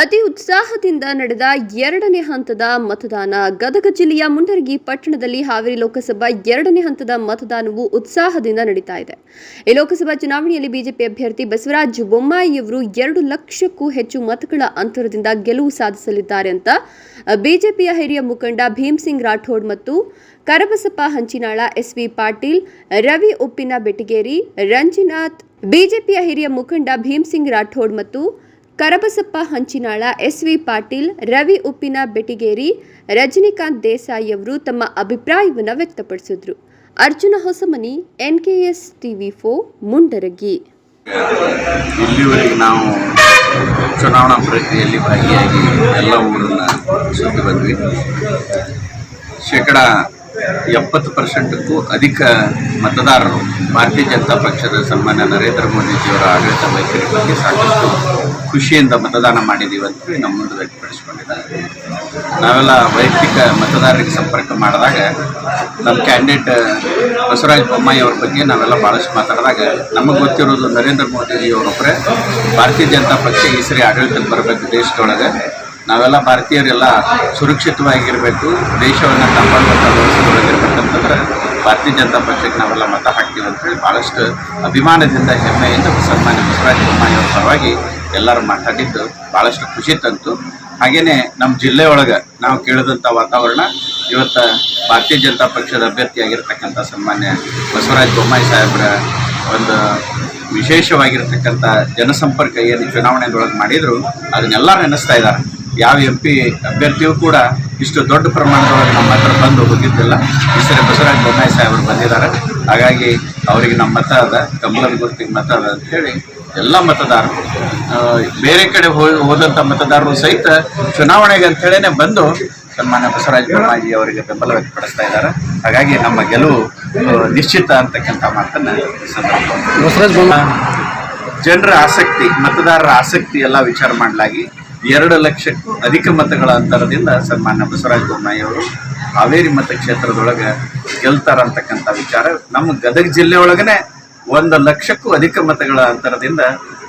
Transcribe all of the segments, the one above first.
ಅತಿ ಉತ್ಸಾಹದಿಂದ ನಡೆದ ಎರಡನೇ ಹಂತದ ಮತದಾನ. ಗದಗ ಜಿಲ್ಲೆಯ ಮುಂಡರಗಿ ಪಟ್ಟಣದಲ್ಲಿ ಹಾವೇರಿ ಲೋಕಸಭಾ ಎರಡನೇ ಹಂತದ ಮತದಾನವು ಉತ್ಸಾಹದಿಂದ ನಡೀತಾ ಇದೆ. ಈ ಲೋಕಸಭಾ ಚುನಾವಣೆಯಲ್ಲಿ ಬಿಜೆಪಿ ಅಭ್ಯರ್ಥಿ ಬಸವರಾಜ ಬೊಮ್ಮಾಯಿಯವರು ಎರಡು ಲಕ್ಷಕ್ಕೂ ಹೆಚ್ಚು ಮತಗಳ ಅಂತರದಿಂದ ಗೆಲುವು ಸಾಧಿಸಲಿದ್ದಾರೆ ಅಂತ ಬಿಜೆಪಿಯ ಹಿರಿಯ ಮುಖಂಡ ಭೀಮ್ ಸಿಂಗ್ ರಾಠೋಡ್ ಮತ್ತು ಕರಬಸಪ್ಪ ಹಂಚಿನಾಳ, ಎಸ್ವಿ ಪಾಟೀಲ್, ರವಿ ಉಪ್ಪಿನ ಬೆಟಗೇರಿ ರಂಜಿನಾಥ್, ಬಿಜೆಪಿಯ ಹಿರಿಯ ಮುಖಂಡ ಭೀಮ್ ಸಿಂಗ್ ರಾಠೋಡ್ ಮತ್ತು ಕರಬಸಪ್ಪ ಹಂಚಿನಾಳ ಎಸ್ವಿ ಪಾಟೀಲ್, ರವಿ ಉಪ್ಪಿನ ಬೆಟಿಗೇರಿ, ರಜನಿಕಾಂತ್ ದೇಸಾಯಿಯವರು ತಮ್ಮ ಅಭಿಪ್ರಾಯವನ್ನು ವ್ಯಕ್ತಪಡಿಸಿದ್ರು. ಅರ್ಜುನ ಹೊಸಮನಿ, ಎನ್ಕೆಎಸ್ ಟಿವಿ ಫೋ ಮುಂಡರಗಿ. ಇಲ್ಲಿವರೆಗೆ ನಾವು ಚುನಾವಣಾ ಪ್ರಕ್ರಿಯೆಯಲ್ಲಿ ಭಾಗಿಯಾಗಿ ಎಲ್ಲ ಊರನ್ನ ಸುತ್ತಿ ಬಂದ್ವಿ. ಶೇಕಡ ಎಪ್ಪತ್ತು ಪರ್ಸೆಂಟಕ್ಕೂ ಅಧಿಕ ಮತದಾರರು ಭಾರತೀಯ ಜನತಾ ಪಕ್ಷದ ಸನ್ಮಾನ್ಯ ನರೇಂದ್ರ ಮೋದಿಜಿಯವರ ಆಡಳಿತ ಮೈತ್ರಿ ಬಗ್ಗೆ ಸಾಕಷ್ಟು ಖುಷಿಯಿಂದ ಮತದಾನ ಮಾಡಿದ್ದೀವಿ ಅಂತ ಹೇಳಿ ನಮ್ಮ ಮುಂದೆ ವ್ಯಕ್ತಪಡಿಸಿಕೊಂಡಿದ್ದಾರೆ. ನಾವೆಲ್ಲ ವೈಯಕ್ತಿಕ ಮತದಾರರಿಗೆ ಸಂಪರ್ಕ ಮಾಡಿದಾಗ ನಮ್ಮ ಕ್ಯಾಂಡಿಡೇಟ್, ಬಸವರಾಜ ಬೊಮ್ಮಾಯಿ ಅವ್ರ ಬಗ್ಗೆ ನಾವೆಲ್ಲ ಭಾಳಷ್ಟು ಮಾತಾಡಿದಾಗ ನಮಗೆ ಗೊತ್ತಿರೋದು ನರೇಂದ್ರ ಮೋದಿಜಿಯವರೊಬ್ಬರೇ ಭಾರತೀಯ ಜನತಾ ಪಕ್ಷ ಈ ಸರಿ ಆಡಳಿತಕ್ಕೆ ಬರಬೇಕು ದೇಶದೊಳಗೆ. ನಾವೆಲ್ಲ ಭಾರತೀಯರೆಲ್ಲ ಸುರಕ್ಷಿತವಾಗಿರಬೇಕು, ದೇಶವನ್ನು ಕಾಪಾಡುವಂಥ ವ್ಯವಸ್ಥೆಗಳಾಗಿರ್ಬೇಕಂತಂದ್ರೆ ಭಾರತೀಯ ಜನತಾ ಪಕ್ಷಕ್ಕೆ ನಾವೆಲ್ಲ ಮತ ಹಾಕ್ತೀವಿ ಅಂತೇಳಿ ಭಾಳಷ್ಟು ಅಭಿಮಾನದಿಂದ ಹೆಮ್ಮೆಯಿಂದ ಸನ್ಮಾನ್ಯ ಬಸವರಾಜ ಬೊಮ್ಮಾಯಿ ಅವರ ಪರವಾಗಿ ಎಲ್ಲರೂ ಮಾತಾಡಿದ್ದು ಭಾಳಷ್ಟು ಖುಷಿ ತಂತು. ಹಾಗೆಯೇ ನಮ್ಮ ಜಿಲ್ಲೆ ಒಳಗೆ ನಾವು ಕೇಳಿದಂಥ ವಾತಾವರಣ, ಇವತ್ತು ಭಾರತೀಯ ಜನತಾ ಪಕ್ಷದ ಅಭ್ಯರ್ಥಿಯಾಗಿರ್ತಕ್ಕಂಥ ಸನ್ಮಾನ್ಯ ಬಸವರಾಜ ಬೊಮ್ಮಾಯಿ ಸಾಹೇಬರ ಒಂದು ವಿಶೇಷವಾಗಿರ್ತಕ್ಕಂಥ ಜನಸಂಪರ್ಕ ಏನು ಚುನಾವಣೆಯೊಳಗೆ ಮಾಡಿದ್ರು, ಅದನ್ನೆಲ್ಲ ನೆನೆಸ್ತಾ ಇದ್ದಾರೆ. ಯಾವ ಎಂ ಪಿ ಅಭ್ಯರ್ಥಿಯೂ ಕೂಡ ಇಷ್ಟು ದೊಡ್ಡ ಪ್ರಮಾಣದೊಳಗೆ ನಮ್ಮ ಹತ್ರ ಬಂದು ಹೋಗಿದ್ದಿಲ್ಲ. ಈ ಸರಿ ಬಸವರಾಜ ಬೊಮ್ಮಾಯಿ ಸಾಹೇಬರು ಬಂದಿದ್ದಾರೆ. ಹಾಗಾಗಿ ಅವರಿಗೆ ನಮ್ಮ ಮತ ಅದ ಕಮಲದ ಗುರುತಿಗೆ ಮತ ಅದ ಅಂತೇಳಿ ಎಲ್ಲ ಮತದಾರರು ಬೇರೆ ಕಡೆ ಹೋ ಹೋದಂಥ ಮತದಾರರು ಸಹಿತ ಚುನಾವಣೆಗೆ ಅಂತೇಳೇ ಬಂದು ಸನ್ಮಾನ್ಯ ಬಸವರಾಜ ಬೊಮ್ಮಾಯಿ ಅವರಿಗೆ ಬೆಂಬಲ ವ್ಯಕ್ತಪಡಿಸ್ತಾ ಇದ್ದಾರೆ. ಹಾಗಾಗಿ ನಮ್ಮ ಗೆಲುವು ನಿಶ್ಚಿತ ಅಂತಕ್ಕಂಥ ಮಾತನ್ನು ಬಸವರಾಜ ಜನರ ಆಸಕ್ತಿ ಮತದಾರರ ಆಸಕ್ತಿ ಎಲ್ಲ ವಿಚಾರ ಮಾಡಲಾಗಿ ಎರಡು ಲಕ್ಷಕ್ಕೂ ಅಧಿಕ ಮತಗಳ ಅಂತರದಿಂದ ಸನ್ಮಾನ್ಯ ಬಸವರಾಜ ಬೊಮ್ಮಾಯಿ ಅವರು ಹಾವೇರಿ ಮತಕ್ಷೇತ್ರದೊಳಗೆ ಗೆಲ್ತಾರ ಅಂತಕ್ಕಂಥ ವಿಚಾರ. ನಮ್ಮ ಗದಗ ಜಿಲ್ಲೆ ಒಳಗನೆ ಒಂದು ಲಕ್ಷಕ್ಕೂ ಅಧಿಕ ಮತಗಳ ಅಂತರದಿಂದ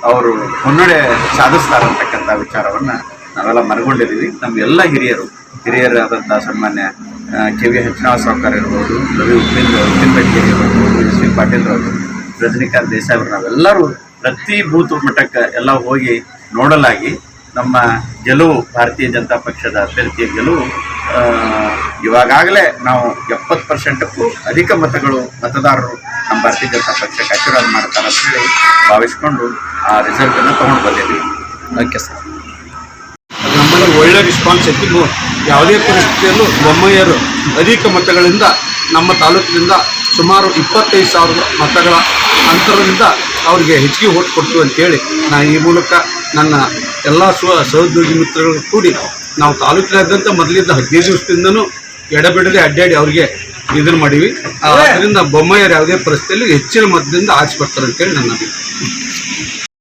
ಅವರು ಮುನ್ನಡೆ ಸಾಧಿಸ್ತಾರಂತಕ್ಕಂಥ ವಿಚಾರವನ್ನು ನಾವೆಲ್ಲ ಮನಗೊಂಡಿದ್ದೀವಿ ನಮ್ಮ ಎಲ್ಲ ಹಿರಿಯರು, ಹಿರಿಯರಾದಂಥ ಸನ್ಮಾನ್ಯ ಕೆ ವಿ ಹೆಚ್ಚಿನಾಳ ಸಾವ್ಕಾರ ಇರ್ಬೋದು, ರವಿ ಉಪ್ಪಿಂದ ಉಪ್ಪಿನ ಬೆಟ್ಟಿ ಇರ್ಬೋದು ಎಸ್ ವಿ ಪಾಟೀಲ್ ಅವರು ರಜನಿಕಾಂತ್ ದೇಸಾಯಿ ಅವರು, ನಾವೆಲ್ಲರೂ ಪ್ರತಿ ಬೂತ್ ಮಟ್ಟಕ್ಕೆ ಎಲ್ಲ ಹೋಗಿ ನೋಡಲಾಗಿ ನಮ್ಮ ಗೆಲುವು ಭಾರತೀಯ ಜನತಾ ಪಕ್ಷದ ಅಭ್ಯರ್ಥಿಯ ಗೆಲುವು ಆ, ಇವಾಗಾಗಲೇ ನಾವು ಎಪ್ಪತ್ತು ಪರ್ಸೆಂಟಕ್ಕೂ ಅಧಿಕ ಮತಗಳು ಮತದಾರರು ನಮ್ಮ ಭಾರತೀಯ ಜನತಾ ಪಕ್ಷಕ್ಕೆ ಆಶೀರ್ವಾದ ಮಾಡ್ತಾರೆ ಅಂತ ಹೇಳಿ ಭಾವಿಸ್ಕೊಂಡು ಆ ರಿಸಲ್ಟನ್ನು ತಗೊಂಡು ಬಂದಿದ್ದೀವಿ. ಓಕೆ ಸರ್ ನಮ್ಮಲ್ಲಿ ಒಳ್ಳೆ ರೆಸ್ಪಾನ್ಸ್ ಇತ್ತು ಯಾವುದೇ ಪರಿಸ್ಥಿತಿಯಲ್ಲೂ ಬೊಮ್ಮಯ್ಯರು ಅಧಿಕ ಮತಗಳಿಂದ ನಮ್ಮ ತಾಲೂಕಿನಿಂದ ಸುಮಾರು ಇಪ್ಪತ್ತೈದು ಸಾವಿರ ಮತಗಳ ಅಂತರದಿಂದ ಅವರಿಗೆ ಹೆಚ್ಚಿಗೆ ಓಟ್ ಕೊಡ್ತು ಅಂತೇಳಿ ನಾನು ಈ ಮೂಲಕ ನನ್ನ ಎಲ್ಲ ಸ್ವ ಸಹೋದ್ಯೋಗಿ ಮಿತ್ರಗಳು ಕೂಡಿ ನಾವು ತಾಲೂಕಿನಾದ್ಯಂತ ಮೊದಲಿದ್ದ ಹದಿನೈದು ದಿವಸದಿಂದನೂ ಎಡಬಿಡದೆ ಅಡ್ಡಾಡಿ ಅವ್ರಿಗೆ ಇದನ್ನ ಮಾಡೀವಿ. ಅದರಿಂದ ಬೊಮ್ಮಯ್ಯರು ಯಾವುದೇ ಪರಿಸ್ಥಿತಿಯಲ್ಲಿ ಹೆಚ್ಚಿನ ಮತದಿಂದ ಆಚೆ ಬರ್ತಾರೆ ಅಂತೇಳಿ ನನ್ನ ಅಭಿಪ್ರಾಯ.